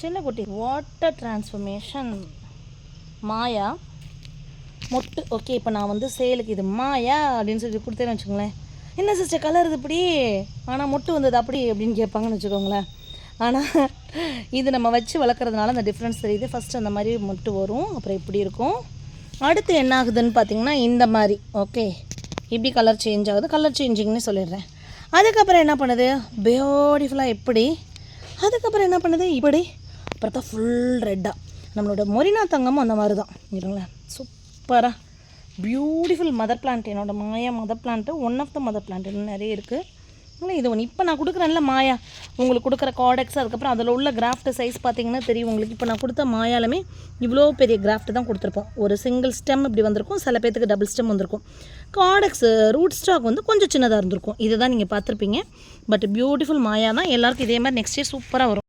சின்ன குட்டி water transformation மாயா. மொட்டு. ஓகே இப்போ நான் வந்து சேலுக்கு இது மாயா அப்படின்னு சொல்லி கொடுத்தேன்னு வச்சுக்கோங்களேன். என்ன சிஸ்டர் கலர் இது இப்படி? ஆனால் மொட்டு வந்தது அப்படி அப்படின்னு கேட்பாங்கன்னு வச்சுக்கோங்களேன். ஆனால் இது நம்ம வச்சு வளர்க்குறதுனால அந்த டிஃப்ரென்ஸ் தெரியுது. ஃபஸ்ட் அந்த மாதிரி மொட்டு வரும். அப்புறம் இப்படி இருக்கும். அடுத்து என்ன ஆகுதுன்னு பார்த்தீங்கன்னா இந்த மாதிரி. ஓகே இப்படி கலர் சேஞ்ச் ஆகுது. கலர் சேஞ்சிங்னு சொல்லிடுறேன். அதுக்கப்புறம் என்ன பண்ணுது? பியூட்டிஃபுல்லாக எப்படி அதுக்கப்புறம் என்ன பண்ணுது? இப்படி. பார்த்தா ஃபுல் ரெட்டாக நம்மளோட மொரினா தங்கமும் அந்த மாதிரி தான் இருங்களேன் சூப்பராக பியூட்டிஃபுல் மதர் பிளான்ட் என்னோடய Maya mother plant one of the mother plant இன்னும் நிறைய இருக்குது இல்லை இது ஒன்று இப்போ நான் கொடுக்குறேன்ல மாயா. உங்களுக்கு கொடுக்குற காடெக்ஸ் அதுக்கப்புறம் அதில் உள்ள கிராஃப்ட் சைஸ் பார்த்தீங்கன்னா தெரியும் உங்களுக்கு. இப்போ நான் கொடுத்த மாயாலுமே இவ்வளோ பெரிய கிராஃப்ட் தான் கொடுத்துருப்போம். ஒரு சிங்கிள் ஸ்டெம் இப்படி வந்திருக்கும் சில பேர்த்துக்கு டபுள் ஸ்டெம் வந்திருக்கும். காடெக்ஸ் ரூட் ஸ்டாக் வந்து கொஞ்சம் சின்னதாக இருந்திருக்கும். இதை தான் நீங்கள் பார்த்துருப்பீங்க. பட் பியூட்டிஃபுல் மாயா தான் எல்லாருக்கும் இதே மாதிரி நெக்ஸ்ட் இயர் சூப்பராக வரும்.